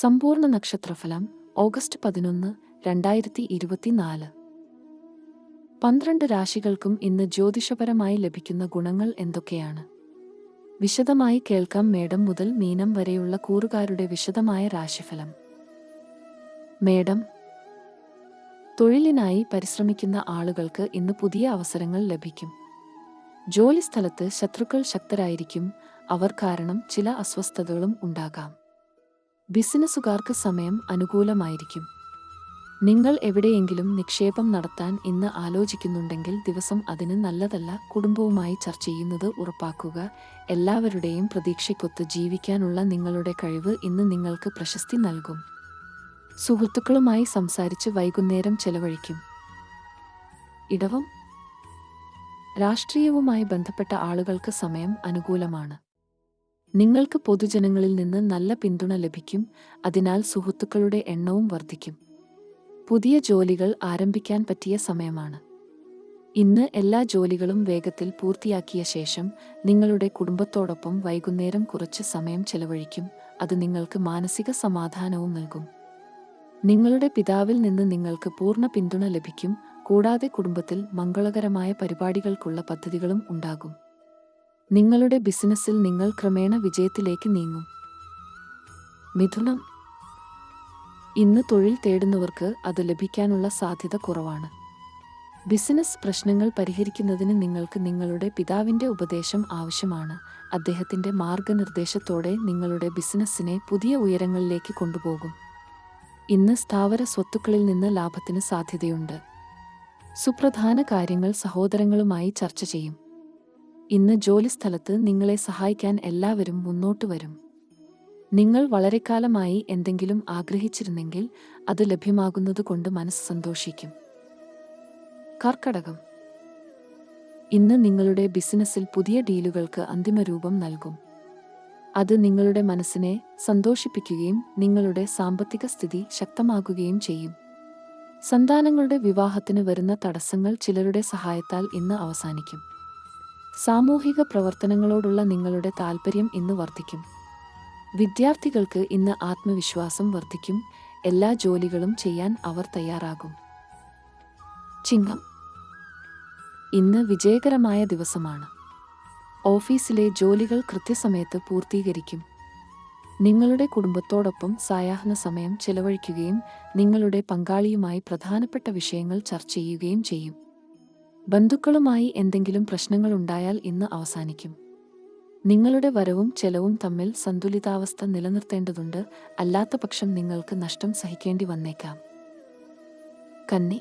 സമ്പൂർണ നക്ഷത്രഫലം ഓഗസ്റ്റ് പതിനൊന്ന് രണ്ടായിരത്തി ഇരുപത്തിനാല് പന്ത്രണ്ട് രാശികൾക്കും ഇന്ന് ജ്യോതിഷപരമായി ലഭിക്കുന്ന ഗുണങ്ങൾ എന്തൊക്കെയാണ്? വിശദമായി കേൾക്കാം മേടം മുതൽ മീനം വരെയുള്ള കൂറുകാരുടെ വിശദമായ രാശിഫലം. മേടം. തൊഴിലിനായി പരിശ്രമിക്കുന്ന ആളുകൾക്ക് ഇന്ന് പുതിയ അവസരങ്ങൾ ലഭിക്കും. ജോലിസ്ഥലത്ത് ശത്രുക്കൾ ശക്തരായിരിക്കും അവർ കാരണം ചില അസ്വസ്ഥതകളും ഉണ്ടാകാം. ബിസിനസ്സുകാർക്ക് സമയം അനുകൂലമായിരിക്കും. നിങ്ങൾ എവിടെയെങ്കിലും നിക്ഷേപം നടത്താൻ ഇന്ന് ആലോചിക്കുന്നുണ്ടെങ്കിൽ ദിവസം അതിന് നല്ലതല്ല കുടുംബവുമായി ചർച്ച ചെയ്യുന്നത് ഉറപ്പാക്കുക. എല്ലാവരുടെയും പ്രതീക്ഷയ്ക്കൊത്ത് ജീവിക്കാനുള്ള നിങ്ങളുടെ കഴിവ് ഇന്ന് നിങ്ങൾക്ക് പ്രശസ്തി നൽകും. സുഹൃത്തുക്കളുമായി സംസാരിച്ച് വൈകുന്നേരം ചെലവഴിക്കും. ഇടവം. രാഷ്ട്രീയവുമായി ബന്ധപ്പെട്ട ആളുകൾക്ക് സമയം അനുകൂലമാണ്. നിങ്ങൾക്ക് പൊതുജനങ്ങളിൽ നിന്ന് നല്ല പിന്തുണ ലഭിക്കും അതിനാൽ സുഹൃത്തുക്കളുടെ എണ്ണവും വർദ്ധിക്കും. പുതിയ ജോലികൾ ആരംഭിക്കാൻ പറ്റിയ സമയമാണ്. ഇന്ന് എല്ലാ ജോലികളും വേഗത്തിൽ പൂർത്തിയാക്കിയ ശേഷം നിങ്ങളുടെ കുടുംബത്തോടൊപ്പം വൈകുന്നേരം കുറച്ച് സമയം ചെലവഴിക്കും അത് നിങ്ങൾക്ക് മാനസിക സമാധാനവും നൽകും. നിങ്ങളുടെ പിതാവിൽ നിന്ന് നിങ്ങൾക്ക് പൂർണ പിന്തുണ ലഭിക്കും കൂടാതെ കുടുംബത്തിൽ മംഗളകരമായ പരിപാടികൾക്കുള്ള പദ്ധതികളും ഉണ്ടാകും. നിങ്ങളുടെ ബിസിനസ്സിൽ നിങ്ങൾ ക്രമേണ വിജയത്തിലേക്ക് നീങ്ങും. മിഥുനം ഇന്ന് തൊഴിൽ തേടുന്നവർക്ക് അത് ലഭിക്കാനുള്ള സാധ്യത കുറവാണ്. ബിസിനസ് പ്രശ്നങ്ങൾ പരിഹരിക്കുന്നതിന് നിങ്ങൾക്ക് നിങ്ങളുടെ പിതാവിന്റെ ഉപദേശം ആവശ്യമാണ്. അദ്ദേഹത്തിന്റെ മാർഗനിർദ്ദേശത്തോടെ നിങ്ങളുടെ ബിസിനസ്സിനെ പുതിയ ഉയരങ്ങളിലേക്ക് കൊണ്ടുപോകും. ഇന്ന് സ്ഥാവര സ്വത്തുക്കളിൽ നിന്ന് ലാഭത്തിന് സാധ്യതയുണ്ട്. സുപ്രധാന കാര്യങ്ങൾ സഹോദരങ്ങളുമായി ചർച്ച ചെയ്യും. ഇന്ന് ജോലിസ്ഥലത്ത് നിങ്ങളെ സഹായിക്കാൻ എല്ലാവരും മുന്നോട്ട് വരും. നിങ്ങൾ വളരെ കാലമായി എന്തെങ്കിലും ആഗ്രഹിച്ചിരുന്നെങ്കിൽ അത് ലഭ്യമാകുന്നതുകൊണ്ട് മനസ്സ് സന്തോഷിക്കും. കർക്കടകം. ഇന്ന് നിങ്ങളുടെ ബിസിനസ്സിൽ പുതിയ ഡീലുകൾക്ക് അന്തിമ രൂപം നൽകും. അത് നിങ്ങളുടെ മനസ്സിനെ സന്തോഷിപ്പിക്കുകയും നിങ്ങളുടെ സാമ്പത്തിക സ്ഥിതി ശക്തമാക്കുകയും ചെയ്യും. സന്താനങ്ങളുടെ വിവാഹത്തിന് വരുന്ന തടസ്സങ്ങൾ ചിലരുടെ സഹായത്താൽ ഇന്ന് അവസാനിക്കും. സാമൂഹിക പ്രവർത്തനങ്ങളോടുള്ള നിങ്ങളുടെ താൽപ്പര്യം ഇന്ന് വർദ്ധിക്കും. വിദ്യാർത്ഥികൾക്ക് ഇന്ന് ആത്മവിശ്വാസം വർദ്ധിക്കും. എല്ലാ ജോലികളും ചെയ്യാൻ അവർ തയ്യാറാകും. ചിങ്ങം. ഇന്ന് വിജയകരമായ ദിവസമാണ്. ഓഫീസിലെ ജോലികൾ കൃത്യസമയത്ത് പൂർത്തീകരിക്കും. നിങ്ങളുടെ കുടുംബത്തോടൊപ്പം സായാഹ്ന സമയം ചെലവഴിക്കുകയും നിങ്ങളുടെ പങ്കാളിയുമായി പ്രധാനപ്പെട്ട വിഷയങ്ങൾ ചർച്ച ചെയ്യുകയും ചെയ്യും. ബന്ധുക്കളുമായി എന്തെങ്കിലും പ്രശ്നങ്ങളുണ്ടായാൽ ഇന്ന് അവസാനിക്കും. നിങ്ങളുടെ വരവും ചെലവും തമ്മിൽ സന്തുലിതാവസ്ഥ നിലനിർത്തേണ്ടതുണ്ട്. അല്ലാത്തപക്ഷം നിങ്ങൾക്ക് നഷ്ടം സഹിക്കേണ്ടി വന്നേക്കാം. കന്നി.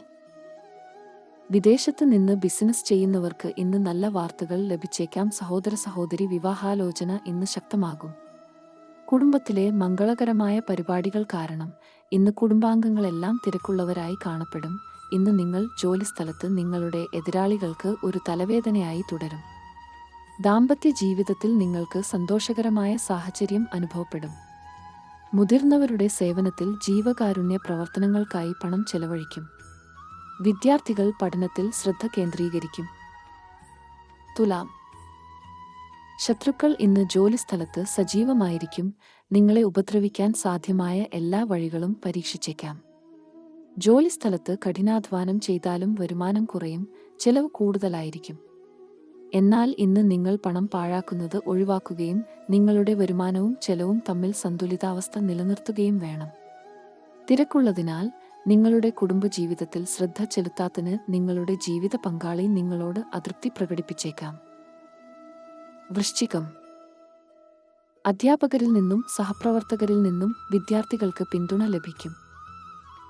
വിദേശത്ത് നിന്ന് ബിസിനസ് ചെയ്യുന്നവർക്ക് ഇന്ന് നല്ല വാർത്തകൾ ലഭിച്ചേക്കാം. സഹോദര സഹോദരി വിവാഹാലോചന ഇന്ന് ശക്തമാകും. കുടുംബത്തിലെ മംഗളകരമായ പരിപാടികൾ കാരണം ഇന്ന് കുടുംബാംഗങ്ങളെല്ലാം തിരക്കുള്ളവരായി കാണപ്പെടും. ഇന്ന് നിങ്ങൾ ജോലിസ്ഥലത്ത് നിങ്ങളുടെ എതിരാളികൾക്ക് ഒരു തലവേദനയായി തുടരും. ദാമ്പത്യ ജീവിതത്തിൽ നിങ്ങൾക്ക് സന്തോഷകരമായ സാഹചര്യം അനുഭവപ്പെടും. മുതിർന്നവരുടെ സേവനത്തിൽ ജീവകാരുണ്യ പ്രവർത്തനങ്ങൾക്കായി പണം ചെലവഴിക്കും. വിദ്യാർത്ഥികൾ പഠനത്തിൽ ശ്രദ്ധ കേന്ദ്രീകരിക്കും. തുലാം. ശത്രുക്കൾ ഇന്ന് ജോലിസ്ഥലത്ത് സജീവമായിരിക്കും. നിങ്ങളെ ഉപദ്രവിക്കാൻ സാധ്യമായ എല്ലാ വഴികളും പരീക്ഷിച്ചേക്കാം. ജോലിസ്ഥലത്ത് കഠിനാധ്വാനം ചെയ്താലും വരുമാനം കുറയും ചെലവ് കൂടുതലായിരിക്കും. എന്നാൽ ഇന്ന് നിങ്ങൾ പണം പാഴാക്കുന്നത് ഒഴിവാക്കുകയും നിങ്ങളുടെ വരുമാനവും ചെലവും തമ്മിൽ സന്തുലിതാവസ്ഥ നിലനിർത്തുകയും വേണം. തിരക്കുള്ളതിനാൽ നിങ്ങളുടെ കുടുംബജീവിതത്തിൽ ശ്രദ്ധ ചെലുത്താത്തതിന് നിങ്ങളുടെ ജീവിത പങ്കാളി നിങ്ങളോട് അതൃപ്തി പ്രകടിപ്പിച്ചേക്കാം. വൃശ്ചികം. അധ്യാപകരിൽ നിന്നും സഹപ്രവർത്തകരിൽ നിന്നും വിദ്യാർത്ഥികൾക്ക് പിന്തുണ ലഭിക്കും.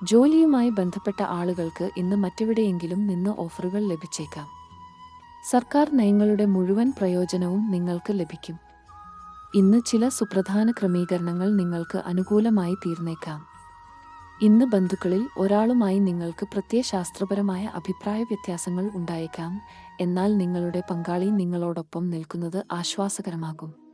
ജോലിയുമായി ബന്ധപ്പെട്ട ആളുകൾക്ക് ഇന്ന് മറ്റെവിടെയെങ്കിലും നിന്ന് ഓഫറുകൾ ലഭിച്ചേക്കാം. സർക്കാർ നയങ്ങളുടെ മുഴുവൻ പ്രയോജനവും നിങ്ങൾക്ക് ലഭിക്കും. ഇന്ന് ചില സുപ്രധാന ക്രമീകരണങ്ങൾ നിങ്ങൾക്ക് അനുകൂലമായി തീർന്നേക്കാം. ഇന്ന് ബന്ധുക്കളിൽ ഒരാളുമായി നിങ്ങൾക്ക് പ്രത്യയശാസ്ത്രപരമായ അഭിപ്രായ വ്യത്യാസങ്ങൾ ഉണ്ടായേക്കാം എന്നാൽ നിങ്ങളുടെ പങ്കാളി നിങ്ങളോടൊപ്പം നിൽക്കുന്നത് ആശ്വാസകരമാകും.